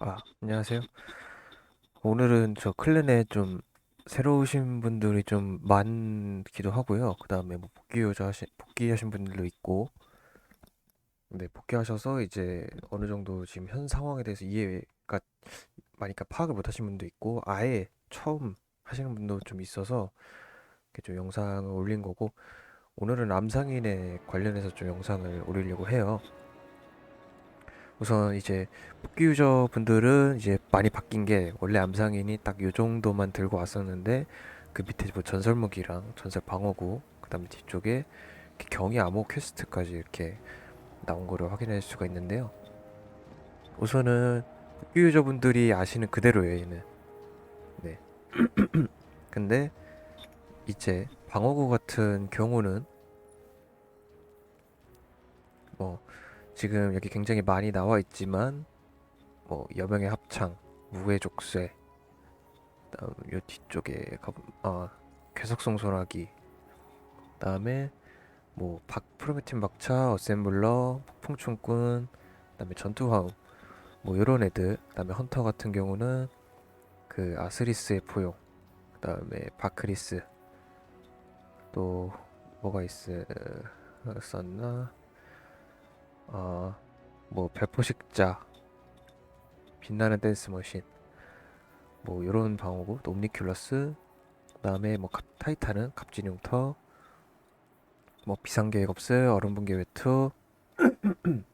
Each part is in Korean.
아, 안녕하세요. 오늘은 저 클랜에 좀 새로 오신 분들이 좀 많기도 하고요. 그 다음에 뭐 복귀자 하시, 복귀하신 분들도 있고, 네, 복귀하셔서 이제 어느 정도 지금 현 상황에 대해서 이해가 많이 가 파악을 못 하신 분도 있고, 아예 처음 하시는 분도 좀 있어서 이렇게 좀 영상을 올린 거고, 오늘은 암상인에 관련해서 좀 영상을 올리려고 해요. 우선 이제 복귀 유저 분들은 이제 많이 바뀐 게 원래 암상인이 딱 요 정도만 들고 왔었는데 그 밑에 뭐 전설 무기랑 전설 방어구 그다음에 뒤쪽에 경이 암호 퀘스트까지 이렇게 나온 거를 확인할 수가 있는데요. 우선은 복귀 유저 분들이 아시는 그대로예요, 얘는. 네. 근데 이제 방어구 같은 경우는 뭐 지금 여기 굉장히 많이 나와 있지만 뭐 여명의 합창, 무의 족쇄, 다음 요 뒤쪽에 가, 아 괴석송 소나기, 다음에 뭐 박 프로메틴 박차, 어셈블러, 폭풍충꾼, 그다음에 전투화음, 뭐 이런 애들, 그다음에 헌터 같은 경우는 그 아스리스의 포용, 그다음에 바크리스, 또 뭐가 있었나? 아, 뭐 별포식자, 빛나는 댄스 머신, 뭐 요런 방어구, 또 옴니큘러스, 그다음에 뭐 갑- 타이탄은 갑진용터, 뭐 비상계획 없을, 얼음분계 외투,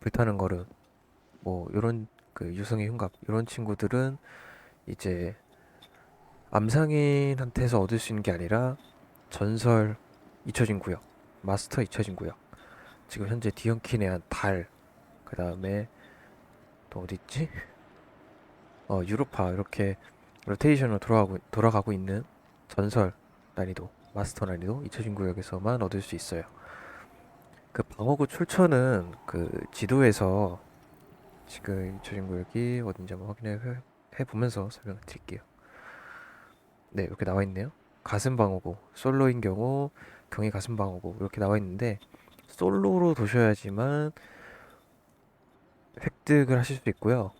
불타는 거름, 뭐 요런 그 유성의 흉갑 요런 친구들은 이제 암상인한테서 얻을 수 있는 게 아니라 전설 잊혀진 구역, 마스터 잊혀진 구역, 지금 현재 디언키네한 달, 그 다음에 또 어디 있지? 어 유로파 이렇게 로테이션으로 돌아가고 돌아가고 있는 전설 난이도, 마스터 난이도 잊혀진 구역에서만 얻을 수 있어요. 그 방어구 출처는 그 지도에서 지금 잊혀진 구역이 어딘지 한번 확인해 해- 해보면서 설명을 드릴게요. 네, 이렇게 나와 있네요. 가슴 방어구, 솔로인 경우 경이 가슴 방어구 이렇게 나와 있는데 솔로로 도셔야지만 획득을 하실 수 있고요.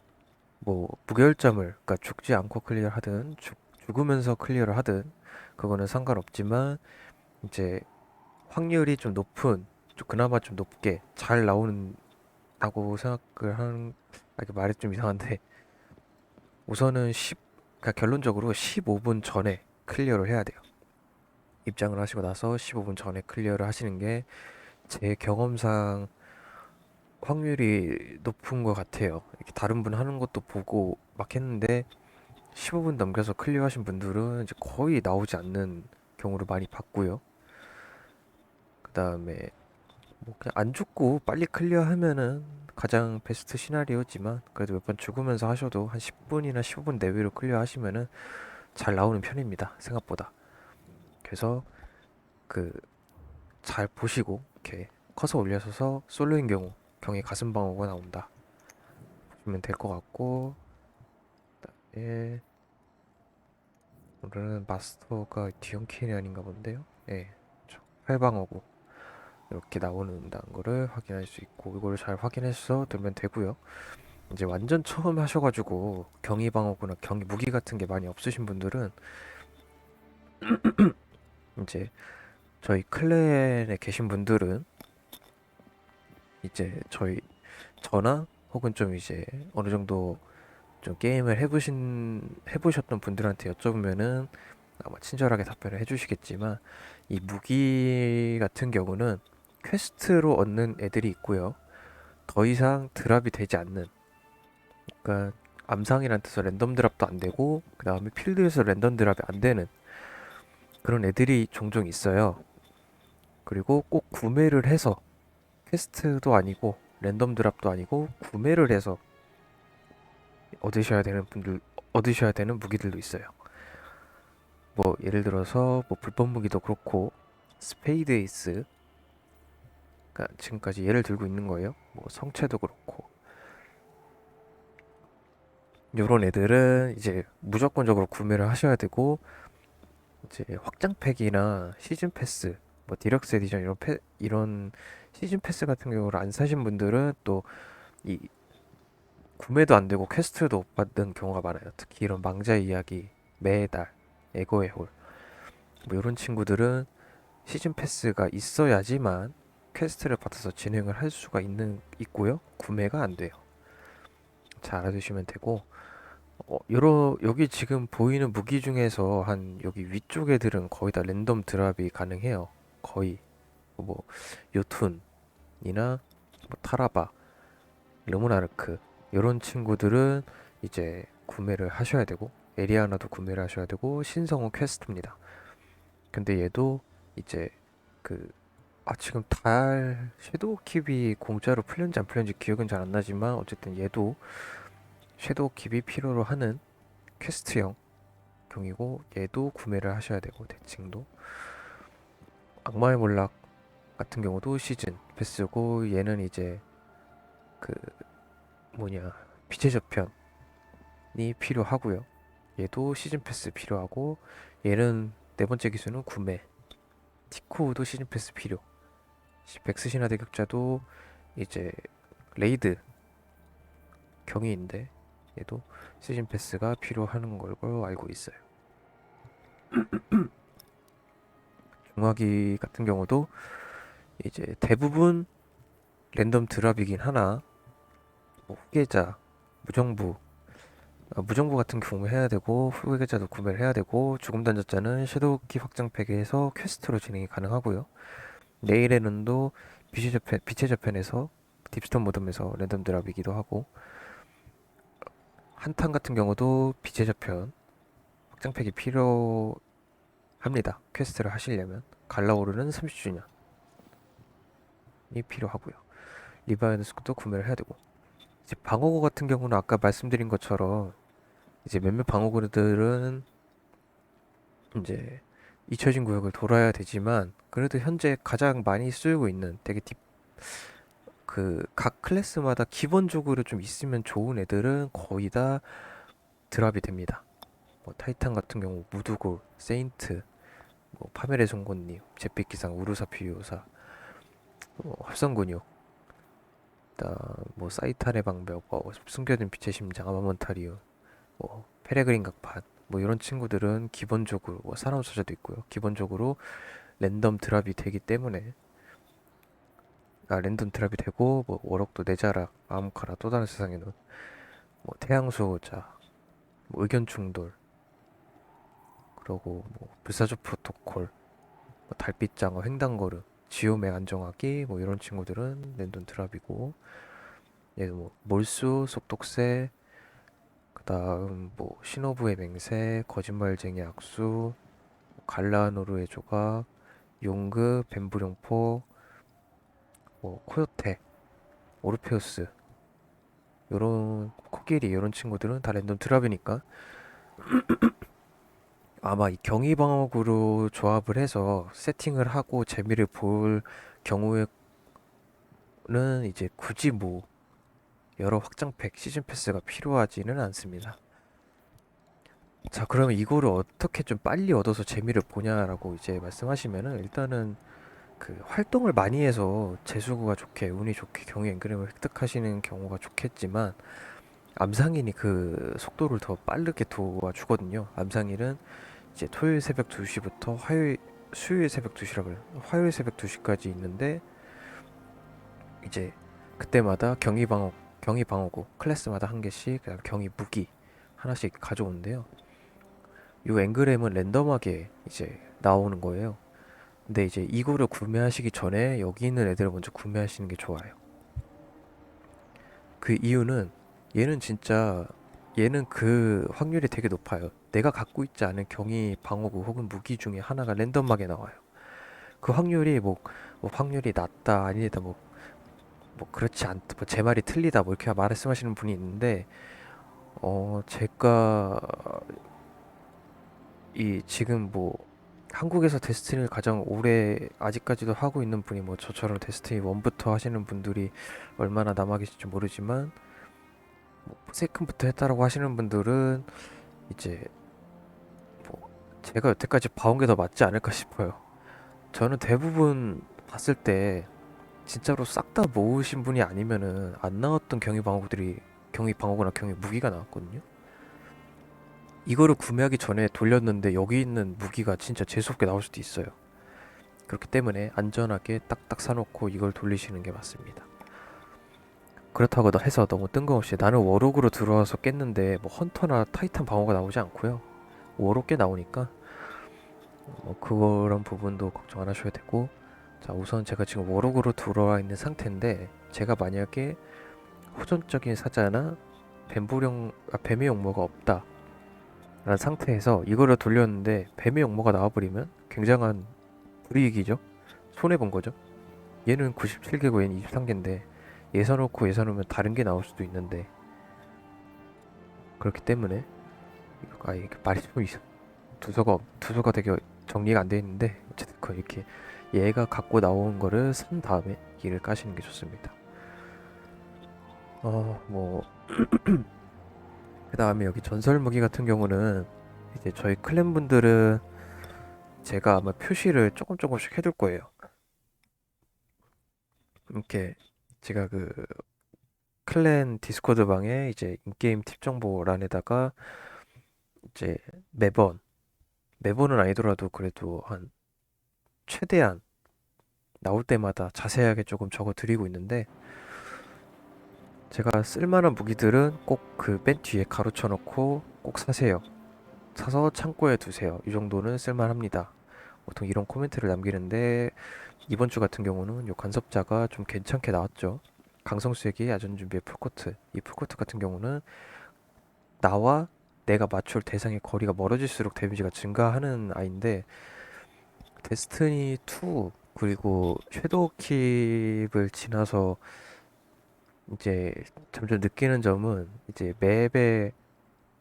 뭐 무결점을 그러니까 죽지 않고 클리어를 하든 죽, 죽으면서 클리어를 하든 그거는 상관없지만 이제 확률이 좀 높은 좀 그나마 좀 높게 잘 나오는다고 생각을 하는 아, 이게 말이 좀 이상한데 우선은 10 그러니까 결론적으로 15분 전에 클리어를 해야 돼요. 입장을 하시고 나서 15분 전에 클리어를 하시는 게 제 경험상 확률이 높은 것 같아요. 이렇게 다른 분 하는 것도 보고 막 했는데 15분 넘겨서 클리어 하신 분들은 이제 거의 나오지 않는 경우를 많이 봤고요. 그 다음에 뭐 그냥 안 죽고 빨리 클리어 하면은 가장 베스트 시나리오지만 그래도 몇 번 죽으면서 하셔도 한 10분이나 15분 내외로 클리어 하시면은 잘 나오는 편입니다. 생각보다. 그래서 그 잘 보시고 이렇게 커서 올려서서 솔로인 경우 경의 가슴 방어가 나온다. 보시면 될 것 같고 예 오늘은 마스터가 디언키이 아닌가 본데요. 예, 활방어구 이렇게 나오는다는 거를 확인할 수 있고 이거를 잘 확인해서 들면 되고요. 이제 완전 처음 하셔가지고 경이 방어구나 경이 무기 같은 게 많이 없으신 분들은 이제 저희 클랜에 계신 분들은 이제 저희 저나 혹은 좀 이제 어느 정도 좀 게임을 해보신 해보셨던 분들한테 여쭤보면은 아마 친절하게 답변을 해주시겠지만 이 무기 같은 경우는 퀘스트로 얻는 애들이 있고요. 더 이상 드랍이 되지 않는 그러니까 암상이란 뜻은 랜덤 드랍도 안 되고 그 다음에 필드에서 랜덤 드랍이 안 되는 그런 애들이 종종 있어요. 그리고 꼭 구매를 해서 퀘스트도 아니고 랜덤 드랍도 아니고 구매를 해서 얻으셔야 되는 분들 얻으셔야 되는 무기들도 있어요. 뭐 예를 들어서 뭐 불법 무기도 그렇고 스페이드 에이스 그러니까 지금까지 예를 들고 있는 거예요. 뭐 성체도 그렇고 요런 애들은 이제 무조건적으로 구매를 하셔야 되고 이제 확장 팩이나 시즌 패스 뭐 디럭스 에디션 이런 패, 이런 시즌 패스 같은 경우를 안 사신 분들은 또 이 구매도 안 되고 퀘스트도 못 받는 경우가 많아요. 특히 이런 망자의 이야기, 매달, 에고의 홀, 뭐 이런 친구들은 시즌 패스가 있어야지만 퀘스트를 받아서 진행을 할 수가 있는 있고요. 구매가 안 돼요. 잘 알아두시면 되고 어, 여러 여기 지금 보이는 무기 중에서 한 여기 위쪽 애들은 거의 다 랜덤 드랍이 가능해요. 거의 뭐 요툰이나 뭐 타라바, 르모나르크 이런 친구들은 이제 구매를 하셔야 되고 에리아나도 구매를 하셔야 되고 신성은 퀘스트입니다. 근데 얘도 이제 그 아 지금 달 섀도우 킵이 공짜로 풀렸는지 안 풀렸는지 기억은 잘 안 나지만 어쨌든 얘도 섀도우 킵이 필요로 하는 퀘스트형 경이고 얘도 구매를 하셔야 되고 대칭도 악마의 몰락 같은 경우도 시즌 패스고 얘는 이제 그 뭐냐 빛의 저편이 필요하고요. 얘도 시즌 패스 필요하고 얘는 네 번째 기수는 구매. 티코우도 시즌 패스 필요. 백스 신화 대격자도 이제 레이드 경위인데 얘도 시즌 패스가 필요한 걸로 알고 있어요. 중화기 같은 경우도 이제 대부분 랜덤 드랍이긴 하나 뭐 후계자, 무정부 어, 무정부 같은 경우 해야 되고 후계자도 구매를 해야 되고 죽음 단자자는 섀도우키 확장팩에서 퀘스트로 진행이 가능하고요. 내일에는도 빛의 저편, 빛의 저편에서 딥스톤 모듬에서 랜덤 드랍이기도 하고 한탄 같은 경우도 빛의 저편 확장팩이 필요합니다. 퀘스트를 하시려면 갈라오르는 30주년이 필요하고요. 리바이너스도 구매를 해야 되고 이제 방어구 같은 경우는 아까 말씀드린 것처럼 이제 몇몇 방어구들은 이제 잊혀진 구역을 돌아야 되지만 그래도 현재 가장 많이 쓰이고 있는 되게 딥 그 각 클래스마다 기본적으로 좀 있으면 좋은 애들은 거의 다 드랍이 됩니다. 뭐 타이탄 같은 경우 무두골, 세인트, 뭐 파멜의 송곳니, 잿빛 기상, 우르사 피요사, 뭐 합성근육, 뭐 사이탄의 방벽, 뭐 숨겨진 빛의 심장, 아마몬타리움, 뭐 페레그린 각판, 뭐 이런 친구들은 기본적으로 뭐 사람 소자도 있고요. 기본적으로 랜덤 드랍이 되기 때문에 아 랜덤 드랍이 되고 뭐 워럭도 내자락, 아무카라 또 다른 세상의 눈, 뭐 태양수호자, 뭐 의견 충돌, 그러고 뭐 불사조 프로토콜, 뭐 달빛장어, 횡단거름, 지오맥 안정하기 뭐 이런 친구들은 랜덤 드랍이고 얘도 뭐 몰수, 속독세, 그다음 뭐 신호부의 맹세, 거짓말쟁이 악수, 갈라노르의 조각, 용그, 뱀부룡포, 뭐 코요테, 오르페우스 요런 코끼리 요런 친구들은 다 랜덤 드랍이니까 아마 이 경이방어구로 조합을 해서 세팅을 하고 재미를 볼 경우에는 이제 굳이 뭐 여러 확장팩 시즌 패스가 필요하지는 않습니다. 자, 그러면 이거를 어떻게 좀 빨리 얻어서 재미를 보냐라고 이제 말씀하시면은 일단은 그 활동을 많이 해서 재수구가 좋게 운이 좋게 경유 엔그램을 획득하시는 경우가 좋겠지만 암상인이 그 속도를 더 빠르게 도와주거든요. 암상인은 이제 토요일 새벽 2시부터 화요일 수요일 새벽 2시라 그래. 화요일 새벽 2시까지 있는데 이제 그때마다 경위 방어 경위 방어구 클래스마다 한 개씩 그다음 경위 무기 하나씩 가져오는데요. 이 앵그램은 랜덤하게 이제 나오는 거예요. 근데 이제 이거를 구매하시기 전에 여기 있는 애들을 먼저 구매하시는 게 좋아요. 그 이유는 얘는 진짜 얘는 그 확률이 되게 높아요. 내가 갖고 있지 않은 경위 방어구 혹은 무기 중에 하나가 랜덤하게 나와요. 그 확률이 뭐, 뭐 확률이 낮다 아니다 뭐, 뭐 그렇지 않다 뭐 제 말이 틀리다 뭐 이렇게 말씀하시는 분이 있는데 어 제가 이 지금 뭐 한국에서 데스티니를 가장 오래 아직까지도 하고 있는 분이 뭐 저처럼 데스티니 1부터 하시는 분들이 얼마나 남아 계실지 모르지만 뭐 세컨부터 했다라고 하시는 분들은 이제 뭐 제가 여태까지 봐온 게 더 맞지 않을까 싶어요. 저는 대부분 봤을 때 진짜로 싹 다 모으신 분이 아니면은 안 나왔던 경유 방어구들이 경위 방어구나 경위 무기가 나왔거든요. 이거를 구매하기 전에 돌렸는데 여기 있는 무기가 진짜 재수없게 나올 수도 있어요. 그렇기 때문에 안전하게 딱딱 사놓고 이걸 돌리시는 게 맞습니다. 그렇다고 해서 너무 뜬금없이 나는 워록으로 들어와서 깼는데 뭐 헌터나 타이탄 방어가 나오지 않고요. 워록 꽤 나오니까 뭐 그런 부분도 걱정 안 하셔야 되고 자 우선 제가 지금 워록으로 들어와 있는 상태인데 제가 만약에 호전적인 사자나 뱀부령 아, 뱀의 용모가 없다 라는 상태에서 이거를 돌렸는데 뱀의 용모가 나와버리면 굉장한 불이익이죠. 손해본 거죠. 얘는 97개고 얘는 23개인데 예사 놓고 예사 놓으면 다른 게 나올 수도 있는데 그렇기 때문에 아 이게 말이 좀 있어. 두서가 두서가 되게 정리가 안 돼 있는데 어쨌든 그 이렇게 얘가 갖고 나온 거를 산 다음에 길을 까시는 게 좋습니다. 어뭐 그 다음에 여기 전설 무기 같은 경우는 이제 저희 클랜 분들은 제가 아마 표시를 조금 조금씩 해둘 거예요. 이렇게 제가 그 클랜 디스코드 방에 이제 인게임 팁 정보란에다가 이제 매번 매번은 아니더라도 그래도 한 최대한 나올 때마다 자세하게 조금 적어 드리고 있는데 제가 쓸만한 무기들은 꼭 그 맨 뒤에 가로쳐 놓고 꼭 사세요. 사서 창고에 두세요. 이 정도는 쓸만합니다. 보통 이런 코멘트를 남기는데 이번 주 같은 경우는 요 간섭자가 좀 괜찮게 나왔죠. 강성수에게 야전 준비의 풀코트. 이 풀코트 같은 경우는 나와 내가 맞출 대상의 거리가 멀어질수록 데미지가 증가하는 아이인데 데스티니 2 그리고 섀도우 킵을 지나서 이제 점점 느끼는 점은 이제 맵의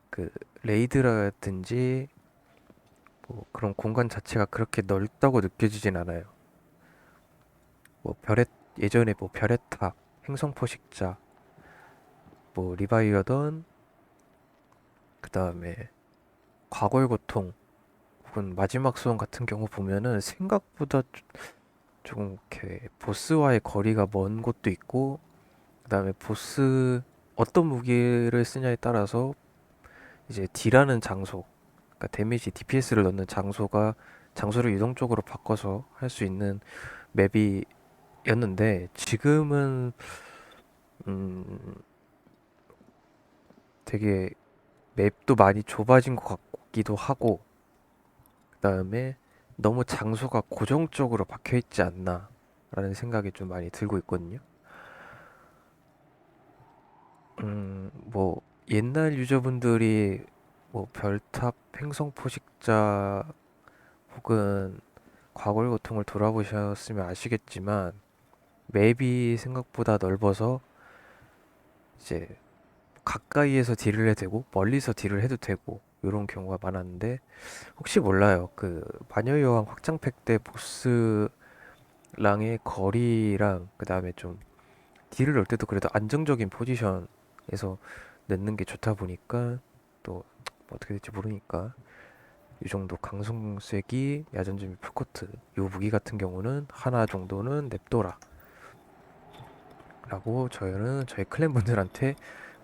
그 레이드라든지 뭐 그런 공간 자체가 그렇게 넓다고 느껴지진 않아요. 뭐 별의 예전에 뭐 별의 탑, 행성 포식자, 뭐 리바이어던 그 다음에 과거의 고통 혹은 마지막 소원 같은 경우 보면은 생각보다 조- 조금 이렇게 보스와의 거리가 먼 곳도 있고 그 다음에 보스 어떤 무기를 쓰냐에 따라서 이제 딜하는 장소 그러니까 데미지 DPS를 넣는 장소가 장소를 유동적으로 바꿔서 할 수 있는 맵이었는데 지금은 음 되게 맵도 많이 좁아진 것 같기도 하고 그다음에 너무 장소가 고정적으로 박혀 있지 않나 라는 생각이 좀 많이 들고 있거든요. 음, 뭐 옛날 유저분들이 뭐 별탑 행성 포식자 혹은 과거의 고통을 돌아보셨으면 아시겠지만 맵이 생각보다 넓어서 이제 가까이에서 딜을 해도 되고 멀리서 딜을 해도 되고 이런 경우가 많았는데 혹시 몰라요. 그 마녀의 여왕 확장팩 때 보스랑의 거리랑 그 다음에 좀 딜을 넣을 때도 그래도 안정적인 포지션 에서 넣는 게 좋다 보니까 또 어떻게 될지 모르니까 이 정도 강성쇠기 야전준비 풀코트 요 무기 같은 경우는 하나 정도는 냅둬라. 라고 저희는 저희 클랜 분들한테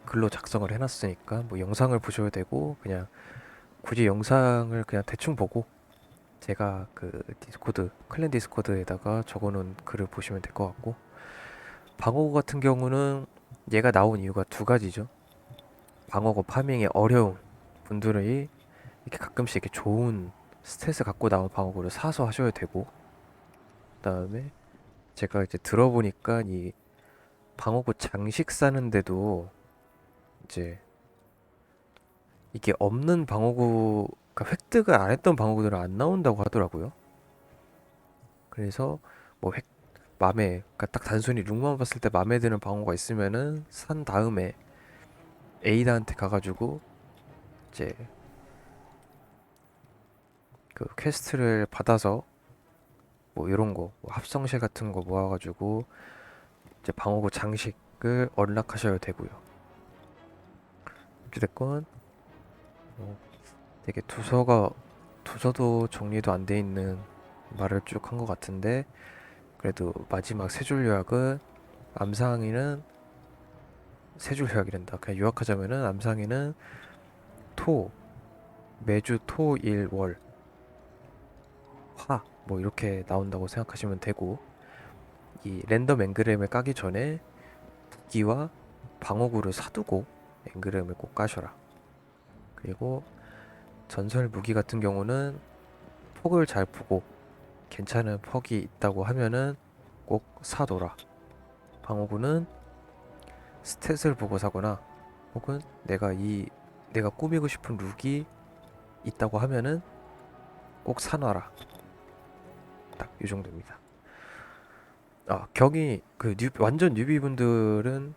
글로 작성을 해놨으니까 뭐 영상을 보셔야 되고 그냥 굳이 영상을 그냥 대충 보고 제가 그 디스코드 클랜 디스코드에다가 적어놓은 글을 보시면 될 것 같고 방어구 같은 경우는 얘가 나온 이유가 두 가지죠 방어구 파밍이 어려운 분들이 이렇게 가끔씩 이렇게 좋은 스탯을 갖고 나온 방어구를 사서 하셔야 되고 그다음에 제가 이제 들어보니까 이 방어구 장식 사는데도 이제 이게 없는 방어구, 그러니까 획득을 안 했던 방어구들은 안 나온다고 하더라고요. 그래서 뭐 획, 맘에, 그러니까 딱 단순히 룩만 봤을 때 맘에 드는 방어가 있으면은 산 다음에 에이다한테 가가지고 이제 그 퀘스트를 받아서 뭐 이런 거, 뭐 합성실 같은 거 모아가지고 이제 방어구 장식을 언락하셔야 되고요. 어찌됐건 뭐 되게 두서가 두서도 정리도 안 돼 있는 말을 쭉 한 것 같은데 그래도 마지막 세 줄 요약은 암상이는 세줄 된다. 그냥 요약하자면은 암상에는 토 매주 토, 일, 월, 화 뭐 이렇게 나온다고 생각하시면 되고 이 랜덤 앵그램을 까기 전에 무기와 방어구를 사두고 앵그램을 꼭 까셔라. 그리고 전설 무기 같은 경우는 폭을 잘 보고 괜찮은 퍽이 있다고 하면은 꼭 사둬라. 방어구는 스탯을 보고 사거나 혹은 내가 이 내가 꾸미고 싶은 룩이 있다고 하면은 꼭 사놔라. 딱 이 정도입니다. 아 경이 그 뉴, 완전 뉴비분들은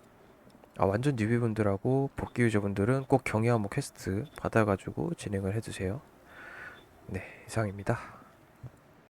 아 완전 뉴비분들하고 복귀 유저분들은 꼭 경이 한목 퀘스트 받아가지고 진행을 해주세요. 네 이상입니다.